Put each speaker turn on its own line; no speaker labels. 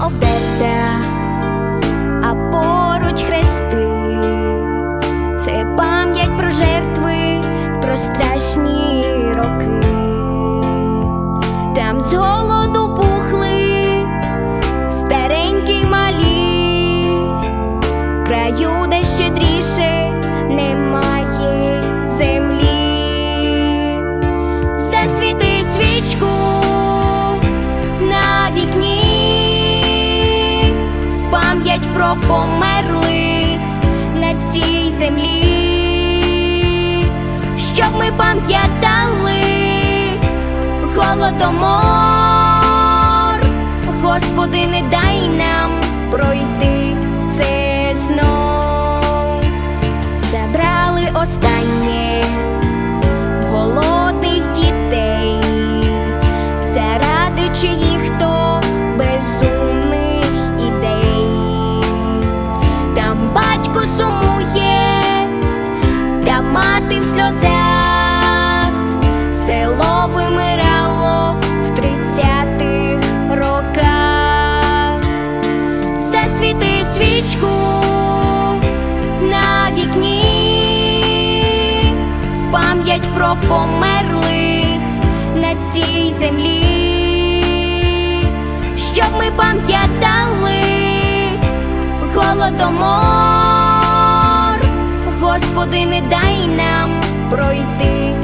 обдерта, а поруч хрести. Це пам'ять про жертви, про страшні роки. Там з голоду пухли старенькі малі, в краю, де про померлих на цій землі, щоб ми пам'ятали голодомор, Господи, не дай нам пройти про померлих на цій землі, щоб ми пам'ятали голодомор, Господи, не дай нам пройти